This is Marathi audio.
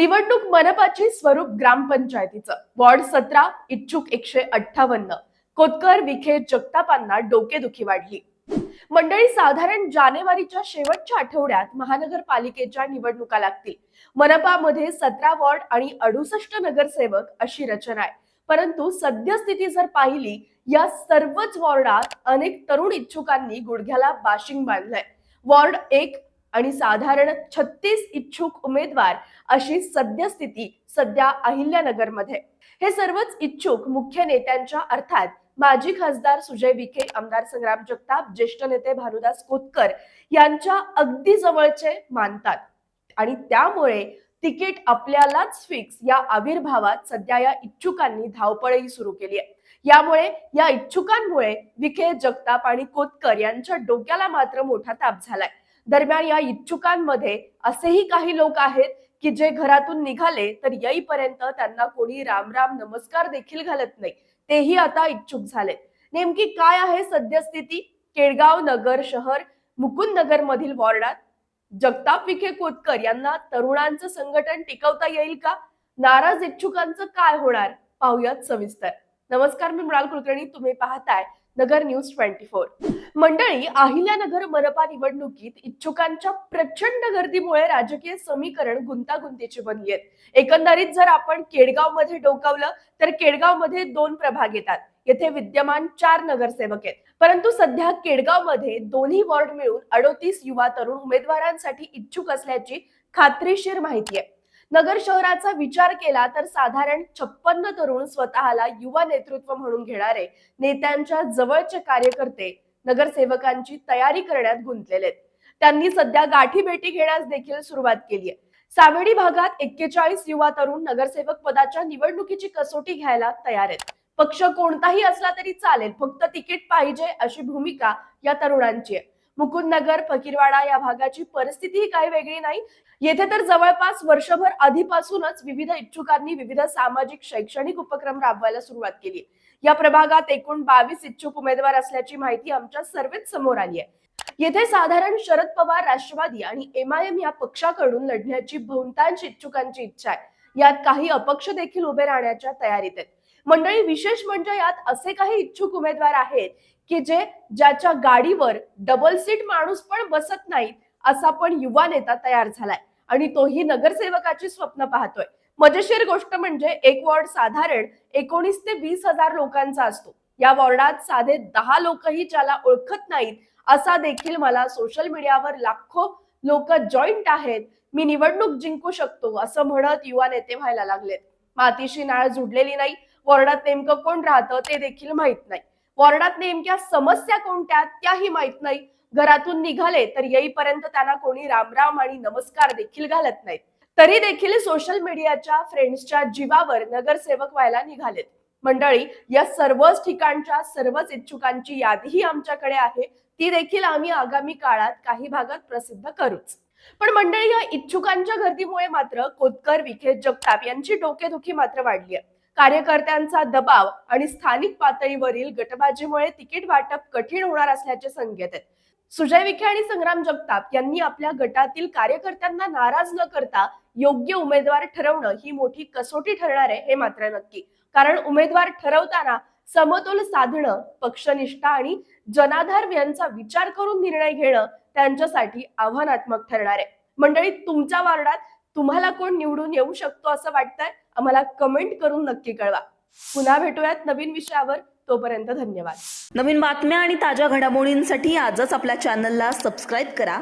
निवडणूक मनपाची स्वरूप ग्रामपंचायतीचं. वॉर्ड सतरा इच्छुक एकशे अठ्ठावन्न. कोतकर विखे जगतापांना डोकेदुखी वाढली. मंडळी साधारण जानेवारीच्या शेवटच्या आठवड्यात महानगरपालिकेच्या निवडणुका लागतील. मनपामध्ये सतरा वॉर्ड आणि अडुसष्ट नगरसेवक अशी रचना आहे. परंतु सद्यस्थिती जर पाहिली या सर्वच वॉर्डात अनेक तरुण इच्छुकांनी गुडघ्याला बाशिंग बांधलंय. वॉर्ड एक आणि साधारण छत्तीस इच्छुक उमेदवार अशी सद्यस्थिती सध्या अहिल्यानगरमध्ये. हे सर्वच इच्छुक मुख्य नेत्यांच्या अर्थात माजी खासदार सुजय विखे आमदार संग्राम जगताप ज्येष्ठ नेते भानुदास कोतकर यांच्या अगदी जवळचे मानतात. आणि त्यामुळे तिकीट आपल्यालाच फिक्स या आविर्भावात सध्या या इच्छुकांनी धावपळही सुरू केली आहे. यामुळे या इच्छुकांमुळे विखे जगताप आणि कोतकर यांच्या डोक्याला मात्र मोठा ताप झालाय. दरम्यान या इच्छुकांमध्ये असेही काही लोक आहेत की जे घरातून निघाले तर येईपर्यंत त्यांना कोणी राम राम नमस्कार देखील घालत नाही. तेही आता इच्छुक झाले नेमकी काय आहे सद्यस्थिती? केळगाव नगर शहर मुकुंद नगर मधील वॉर्डात? जगताप विखे कोतकर यांना तरुणांचं संघटन टिकवता येईल का? नाराज इच्छुकांचं काय होणार? पाहुयात सविस्तर. नमस्कार मी मृणाल कुलकर्णी. तुम्ही पाहताय नगर न्यूज ट्वेंटी फोर. मंडळी अहिल्यानगर मनपा निवडणुकीत इच्छुकांच्या प्रचंड गर्दीमुळे राजकीय समीकरण गुंतागुंतीची बनली आहेत. एकंदरीत जर आपण केडगावमध्ये डोकावलं तर केडगावमध्ये दोन प्रभाग येतात. येथे विद्यमान चार नगरसेवक आहेत. परंतु सध्या केडगावमध्ये दोन्ही वॉर्ड मिळून अडोतीस युवा तरुण उमेदवारांसाठी इच्छुक असल्याची खात्रीशीर माहिती आहे. नगर शहराचा विचार केला तर साधारण छप्पन्न तरुण स्वतःला युवा नेतृत्व म्हणून घेणारे नेत्यांच्या जवळचे कार्यकर्ते नगरसेवकांची तयारी करण्यात गुंतलेले त्यांनी सध्या गाठी भेटी घेण्यास देखील सुरुवात केली आहे. सावेडी भागात एक्केचाळीस युवा तरुण नगरसेवक पदाच्या निवडणुकीची कसोटी घ्यायला तयार आहेत. पक्ष कोणताही असला तरी चालेल फक्त तिकीट पाहिजे अशी भूमिका या तरुणांची आहे. मुकुंदनगर फकीरवाडा या भागाची परिस्थितीही काही वेगळी नाही. येथे तर जवळपास वर्षभर आधीपासूनच विविध इच्छुकांनी विविध सामाजिक शैक्षणिक उपक्रम राबवायला सुरुवात केली. या प्रभागात एकूण बावीस इच्छुक उमेदवार असल्याची माहिती आमच्या सर्वेच समोर आली आहे. येथे साधारण शरद पवार राष्ट्रवादी आणि एमआयएम या पक्षाकडून लढण्याची बहुतांश इच्छुकांची इच्छा आहे. यात काही अपक्ष देखील उभे राहण्याच्या तयारीत आहेत. मंडळी विशेष म्हणजे यात असे काही इच्छुक उमेदवार आहेत की जे ज्याच्या गाडीवर डबल सीट माणूस पण बसत नाही असा पण युवा नेता तयार झालाय. आणि तोही नगरसेवकाची स्वप्न पाहतोय. मजेशीर गोष्ट म्हणजे एक वॉर्ड साधारण एकोणीस ते वीस हजार लोकांचा असतो. या वॉर्डात साधे दहा लोकही ज्याला ओळखत नाहीत असा देखील मला सोशल मीडियावर लाखो लोक जॉईंट आहेत. मी निवडणूक जिंकू शकतो असं म्हणत युवा नेते व्हायला लागलेत. मातीशी नाळ जुडलेली नाही वॉर्डात नेमकं कोण राहतं ते देखील माहीत नाही. वॉर्डात नेमक्या समस्या कोणत्या त्याही माहीत नाही. घरातून निघाले तर येईपर्यंत त्यांना कोणी रामराम आणि नमस्कार देखील घालत नाहीत. तरी देखील सोशल मीडियाच्या फ्रेंड्सच्या जीवावर नगरसेवक व्हायला निघालेत. मंडळी या सर्वच ठिकाणच्या सर्वच इच्छुकांची यादीही आमच्याकडे आहे. ती देखील आम्ही आगामी काळात काही भागात प्रसिद्ध करूच. पण मंडळी या इच्छुकांच्या गर्दीमुळे मात्र कोतकर विखे जगताप यांची डोकेदुखी मात्र वाढली आहे. कार्यकर्त्यांचा दबाव आणि स्थानिक पातळीवरील गटबाजीमुळे तिकीट वाटप कठीण होणार असल्याचे संकेत आहेत. सुजय विखे आणि संग्राम जगताप यांनी आपल्या गटातील कार्यकर्त्यांना नाराज न करता योग्य उमेदवार ठरवणं ही मोठी कसोटी ठरणार आहे हे मात्र नक्की. कारण उमेदवार ठरवताना समतोल साधणं पक्षनिष्ठा आणि जनाधार यांचा विचार करून निर्णय घेणं त्यांच्यासाठी आव्हानात्मक ठरणार आहे. मंडळी तुमच्या वार्डात तुम्हाला कोण निवडून येऊ शकतो असं वाटतंय? आम्हाला कमेंट करून नक्की कळवा. पुन्हा भेटूयात नवीन विषयावर. तोपर्यंत धन्यवाद. नवीन बातम्या आणि ताज्या घडामोडींसाठी आजच आपल्या चॅनलला सबस्क्राईब करा.